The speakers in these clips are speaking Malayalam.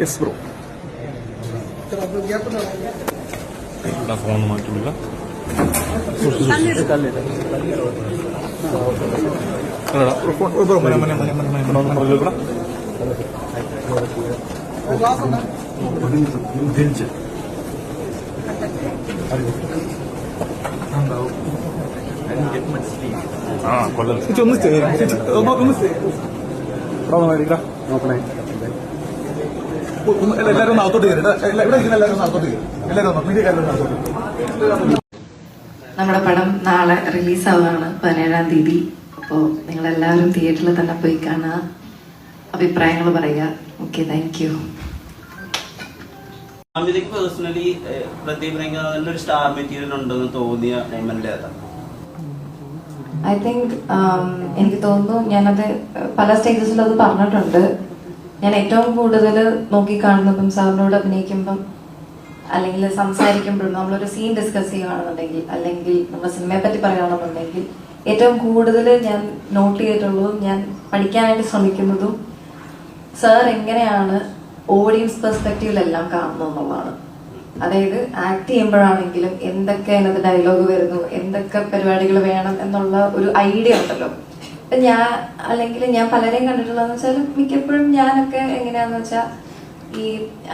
യെസ് ബ്രോ ഫോൺ മാറ്റില്ല ആ കൊല്ലം ഒന്ന് ഒന്ന് നോക്കണേ എല്ലാവരും ഒന്ന് അകത്തോട്ട് കയറി. ഇവിടെ ഇരിക്കുന്ന എല്ലാവരും ഒന്ന് അകത്തോട്ട് കയറി. എല്ലാവരും ഒന്ന് മീഡിയ എല്ലാവരും അകത്തോട്ട് നമ്മുടെ പടം നാളെ റിലീസ് ആവുകയാണ് പതിനേഴാം തീയതി. അപ്പോൾ നിങ്ങളെല്ലാവരും തിയേറ്ററിൽ തന്നെ പോയി കാണുക. അഭിപ്രായങ്ങൾ പറയുക. ഓക്കെ താങ്ക് യു അമിതയ്ക്ക് പേഴ്സണലി പ്രദീപിനെങ്കിൽ നല്ലൊരു സ്റ്റാർ മെറ്റീരിയൽ ഉണ്ടെന്ന് തോന്നിയ മൊമെന്റ് ഏതാ? ഐ തിങ്ക് എനിക്ക് തോന്നുന്നു ഞാനത് പല സ്റ്റേജസിലും അത് പറഞ്ഞിട്ടുണ്ട്. ഞാൻ ഏറ്റവും കൂടുതൽ നോക്കിക്കാണുന്നതും സാറിനോട് അഭിനയിക്കുമ്പം അല്ലെങ്കിൽ സംസാരിക്കുമ്പോഴും നമ്മളൊരു സീൻ ഡിസ്കസ് ചെയ്യുകയാണെന്നുണ്ടെങ്കിൽ അല്ലെങ്കിൽ നമ്മൾ സിനിമയെ പറ്റി പറയുകയാണെന്നുണ്ടെങ്കിൽ ഏറ്റവും കൂടുതൽ ഞാൻ നോട്ട് ചെയ്തിട്ടുള്ളതും ഞാൻ പഠിക്കാനായിട്ട് ശ്രമിക്കുന്നതും സാർ എങ്ങനെയാണ് ഓഡിയൻസ് പെർസ്പെക്റ്റീവിലെല്ലാം കാണുന്നത് എന്നുള്ളതാണ്. അതായത് ആക്ട് ചെയ്യുമ്പോഴാണെങ്കിലും എന്തൊക്കെ അതിനകത്ത് ഡയലോഗ് വരുന്നു എന്തൊക്കെ പരിപാടികൾ വേണം എന്നുള്ള ഒരു ഐഡിയ ഉണ്ടല്ലോ. ഞാൻ അല്ലെങ്കിൽ ഞാൻ പലരെയും കണ്ടിട്ടുള്ളതെന്ന് വെച്ചാൽ മിക്കപ്പോഴും ഞാനൊക്കെ എങ്ങനെയാന്ന് വെച്ചാൽ ഈ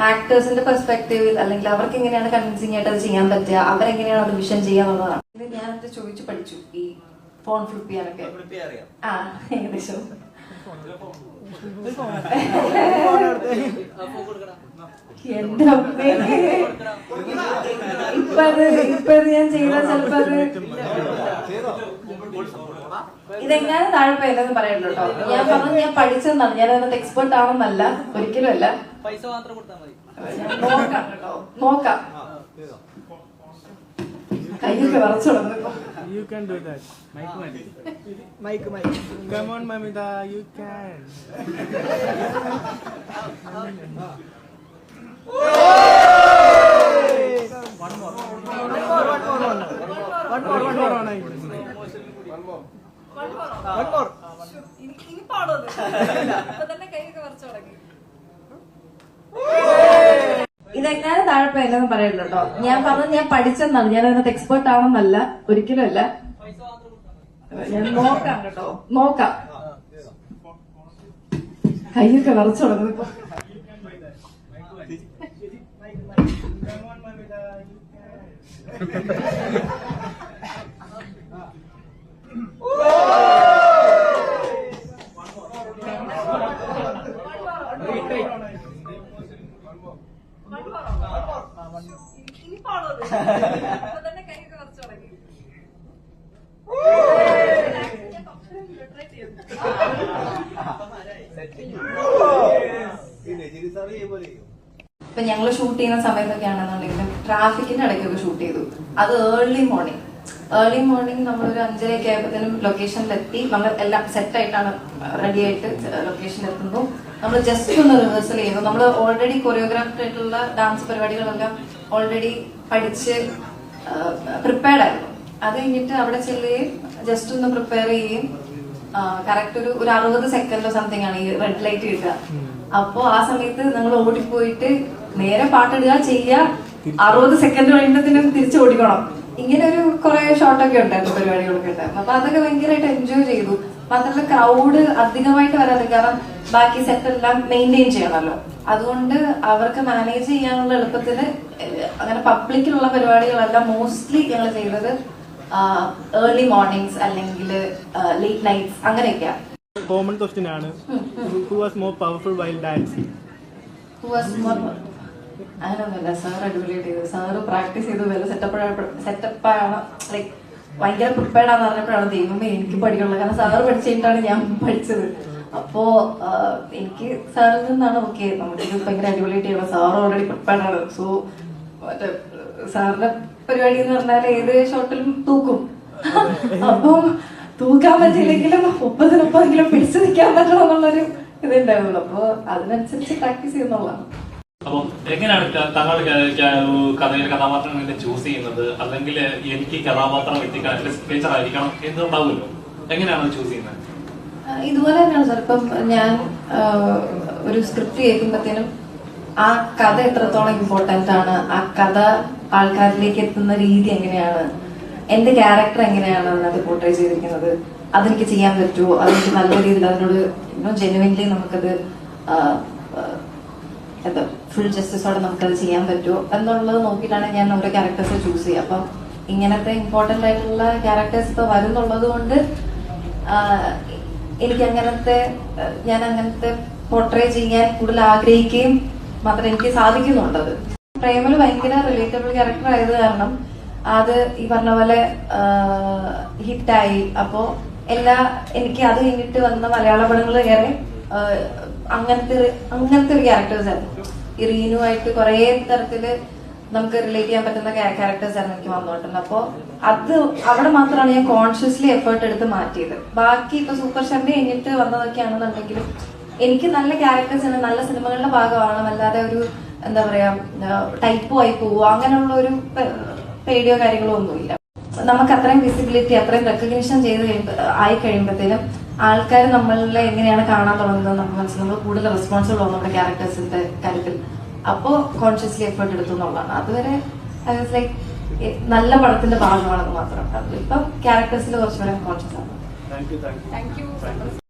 ആക്ടേഴ്സിന്റെ പെർസ്പെക്ടീവിൽ അല്ലെങ്കിൽ അവർക്ക് എങ്ങനെയാണ് കൺവിൻസിങ് ആയിട്ട് അത് ചെയ്യാൻ പറ്റുക അവരെങ്ങനെയാണ് അത് വിഷൻ ചെയ്യാന്നുള്ളതാണ് ഞാൻ ഞാനത് ചോദിച്ചു പഠിച്ചു ഈ ഫോൺ ഫ്ലിപ്പ് ചെയ്യാനൊക്കെ. ആ ഏകദേശം. എന്റെ ഇപ്പത് ഇപ്പൊ അത് ഇപ്പൊ ഇത് ഞാൻ ചെയ്യുന്ന ചിലപ്പോ അത് ഇതെങ്ങനെ താഴെ പോയതെന്ന് പറയണ്ടോ കേട്ടോ ഞാൻ പറഞ്ഞു ഞാൻ പഠിച്ചതാണ് ഞാൻ അതിനകത്ത് എക്സ്പെർട്ട് ആണെന്നല്ല ഒരിക്കലും അല്ല പൈസ മാത്രം കൊടുത്താൽ മതി നോക്കാം കേട്ടോ നോക്കാം വിറച്ചു തുടങ്ങുന്നു. You can do that. Mike, Mike. Mike, Mike. Come on, Mamita, you can. One more. One more. One more. One more. One more. One more. ഇതെങ്ങനെ താഴെ പോയതെന്ന് പറയല്ലോ കേട്ടോ. ഞാൻ പറഞ്ഞു ഞാൻ പഠിച്ചെന്നാണ്. ഞാൻ അതിനകത്ത് എക്സ്പെർട്ട് ആണെന്നല്ല ഒരിക്കലും അല്ല. ഞാൻ നോക്കാം കേട്ടോ. നോക്കാം. കയ്യൊക്കെ വിറച്ചു തുടങ്ങുന്നു ഇപ്പൊ Come on, Mamita, you can. ഇപ്പൊ ഞങ്ങൾ ഷൂട്ട് ചെയ്യുന്ന സമയത്തൊക്കെ ആണെന്നുണ്ടെങ്കിലും ട്രാഫിക്കിന്റെ ഇടയ്ക്കൊക്കെ ഷൂട്ട് ചെയ്തു. അത് ഏർലി മോർണിംഗ് ഏർലി മോർണിംഗ് നമ്മളൊരു അഞ്ചരയൊക്കെ ആയപ്പോഴത്തേനും ലൊക്കേഷനിലെത്തി നമ്മൾ എല്ലാം സെറ്റ് ആയിട്ടാണ് റെഡി ആയിട്ട് എത്തുന്നു നമ്മൾ ജസ്റ്റ് ഒന്ന് റിഹേഴ്സൽ ചെയ്യുന്നു. നമ്മൾ ഓൾറെഡി കൊറിയോഗ്രാഫ്ഡ് ആയിട്ടുള്ള ഡാൻസ് പരിപാടികളെല്ലാം ഓൾറെഡി പഠിച്ച് പ്രിപ്പയർഡ് ആയിരുന്നു. അത് കഴിഞ്ഞിട്ട് അവിടെ ചെല്ലുകയും ജസ്റ്റ് ഒന്ന് പ്രിപ്പയർ ചെയ്യുകയും കറക്റ്റ് ഒരു ഒരു അറുപത് സെക്കൻഡോ സംതിങ് ആണ് ഈ റെഡ് ലൈറ്റ് കിട്ടുക. അപ്പോ ആ സമയത്ത് നിങ്ങൾ ഓടിപ്പോയിട്ട് നേരെ പാട്ടിടുക ചെയ്യുക അറുപത് സെക്കൻഡ് കഴിയുമ്പോഴത്തേനും തിരിച്ചു ഓടിക്കണം. ഇങ്ങനെ ഒരു കുറെ ഷോട്ടൊക്കെ ഉണ്ടായിരുന്നു പരിപാടികളൊക്കെ ഉണ്ടായിരുന്നു. അപ്പൊ അതൊക്കെ ഭയങ്കരമായിട്ട് എൻജോയ് ചെയ്തു. മാത്രമല്ല ക്രൗഡ് അധികമായിട്ട് വരാതെ കാരണം ബാക്കി സെറ്റ് എല്ലാം മെയിന്റെയിൻ ചെയ്യണമല്ലോ. അതുകൊണ്ട് അവർക്ക് മാനേജ് ചെയ്യാനുള്ള എളുപ്പത്തിൽ അങ്ങനെ പബ്ലിക്കിലുള്ള പരിപാടികളെല്ലാം മോസ്റ്റ്ലി ഞങ്ങൾ ചെയ്തത് ഏർലി മോർണിംഗ്സ് അല്ലെങ്കിൽ ലേറ്റ് നൈറ്റ്സ് അങ്ങനെയൊക്കെയാണ് കോമൺ ക്വസ്റ്റ്യൻ ആണ് who was more powerful while more who was more അങ്ങനൊന്നുമില്ല. സാർ അടിപൊളിയായിട്ട് ചെയ്തു. സാറ് പ്രാക്ടീസ് ചെയ്തു. സെറ്റപ്പ് സെറ്റപ്പാണ് ലൈക്ക് ഭയങ്കര പ്രിപ്പയർഡ് ആണെന്ന് പറഞ്ഞപ്പോഴാണ് ദൈവമേ എനിക്ക് പഠിക്കുള്ളത് കാരണം സാറ് പഠിച്ചിട്ടാണ് ഞാൻ പഠിച്ചത്. അപ്പോ എനിക്ക് സാറിൽ നിന്നാണ് ഓക്കെ നമുക്ക് ഭയങ്കര അടിപൊളിയായിട്ട് ചെയ്യണം സാർ ഓൾറെഡി പ്രിപ്പയർഡ് ആണ്. സോ മറ്റേ സാറിന്റെ പരിപാടി എന്ന് പറഞ്ഞാൽ ഏത് ഷോട്ടിലും തൂക്കും. അപ്പം തൂക്കാൻ പറ്റില്ലെങ്കിലും മുപ്പതിനൊപ്പതെങ്കിലും പിടിച്ചു നിൽക്കാൻ പറ്റണം എന്നുള്ളൊരു ഇതുണ്ടായിരുന്നുള്ളൂ. അപ്പൊ അതിനനുസരിച്ച് പ്രാക്ടീസ് ചെയ്യുന്നുള്ളതാണ്. അപ്പം എങ്ങനെയാണ് താങ്കൾ കഥയിലെ കഥാപാത്രങ്ങളെ ചൂസ് ചെയ്യുന്നത്? അല്ലെങ്കിൽ എനിക്ക് കഥാപാത്രം എത്തിക്കാൻ സിഗ്നേച്ചർ ആയിരിക്കണം എന്നുണ്ടാവുമല്ലോ. എങ്ങനെയാണ് ചൂസ് ചെയ്യുന്നത്? ഇതുപോലെ തന്നെയാണ് സാർ ഇപ്പം ഞാൻ ഒരു സ്ക്രിപ്റ്റ് കേൾക്കുമ്പോഴത്തേനും ആ കഥ എത്രത്തോളം ഇമ്പോർട്ടന്റ് ആണ്? ആ കഥ ആൾക്കാരിലേക്ക് എത്തുന്ന രീതി എങ്ങനെയാണ്? എന്റെ ക്യാരക്ടർ എങ്ങനെയാണ് അതിനകത്ത് പോർട്രേ ചെയ്തിരിക്കുന്നത്? അതെനിക്ക് ചെയ്യാൻ പറ്റുമോ? അതെനിക്ക് നല്ല രീതിയിൽ അതിനോട് ജെനുവിൻലി നമുക്കത് എന്താ ഫുൾ ജസ്റ്റിസോടെ നമുക്കത് ചെയ്യാൻ പറ്റുമോ എന്നുള്ളത് നോക്കിയിട്ടാണ് ഞാൻ ഓരോ ക്യാരക്ടേഴ്സ് ചൂസ് ചെയ്യുക. അപ്പം ഇങ്ങനത്തെ ഇമ്പോർട്ടന്റ് ആയിട്ടുള്ള ക്യാരക്ടേഴ്സ് ഇപ്പോൾ വരുന്നുള്ളത് കൊണ്ട് എനിക്ക് അങ്ങനത്തെ ഞാൻ അങ്ങനത്തെ പോർട്രേ ചെയ്യാൻ കൂടുതൽ ആഗ്രഹിക്കുകയും മാത്രം എനിക്ക് സാധിക്കുന്നുണ്ടത് പ്രേമൽ ഭയങ്കര റിലേറ്റബിൾ ക്യാരക്ടർ ആയത് കാരണം അത് ഈ പറഞ്ഞ പോലെ ഹിറ്റായി അപ്പോൾ എല്ലാ എനിക്ക് അത് കഴിഞ്ഞിട്ട് വന്ന മലയാള പടങ്ങൾ ഏറെ അങ്ങനത്തെ അങ്ങനത്തെ ഒരു ക്യാരക്ടേഴ്സ് ആയിരുന്നു. ഈ റീനു ആയിട്ട് കുറെ തരത്തിൽ നമുക്ക് റിലേറ്റ് ചെയ്യാൻ പറ്റുന്ന ക്യാരക്ടേഴ്സ് ആയിരുന്നു എനിക്ക് വന്നുകൊണ്ടിരുന്നത്. അപ്പോ അത് അവിടെ മാത്രമാണ് ഞാൻ കോൺഷ്യസ്ലി എഫേർട്ട് എടുത്ത് മാറ്റിയത്. ബാക്കി ഇപ്പൊ സൂപ്പർ ഷെമ്പി കഴിഞ്ഞിട്ട് വന്നതൊക്കെയാണെന്നുണ്ടെങ്കിലും എനിക്ക് നല്ല ക്യാരക്ടേഴ്സ് ആണ് നല്ല സിനിമകളുടെ ഭാഗമാണ്. അല്ലാതെ ഒരു എന്താ പറയാ ടൈപ്പോ ആയി പോവുക അങ്ങനെയുള്ള ഒരു പേടിയോ കാര്യങ്ങളോ ഒന്നുമില്ല. നമുക്ക് അത്രയും വിസിബിലിറ്റി അത്രയും റെക്കഗ്നിഷൻ ചെയ്ത് കഴിയുമ്പോ ആയി കഴിയുമ്പോഴത്തേനും ആൾക്കാർ നമ്മളെ എങ്ങനെയാണ് കാണാൻ തുടങ്ങുന്നത് നമുക്ക് മനസ്സിലാവും. നമ്മൾ കൂടുതൽ റെസ്പോൺസിബിൾ ആവും നമ്മുടെ ക്യാരക്ടേഴ്സിന്റെ കാര്യത്തിൽ. അപ്പോ കോൺഷ്യസ്ലി എഫേർട്ട് എടുത്തു എന്നുള്ളതാണ്. അതുവരെ ലൈക്ക് നല്ല പടത്തിന്റെ ഭാഗമാണെന്ന് മാത്രം. ഇപ്പം ക്യാരക്ടേഴ്സിൽ കുറച്ചുകൂടെ കോൺഷ്യസ് ആണ്.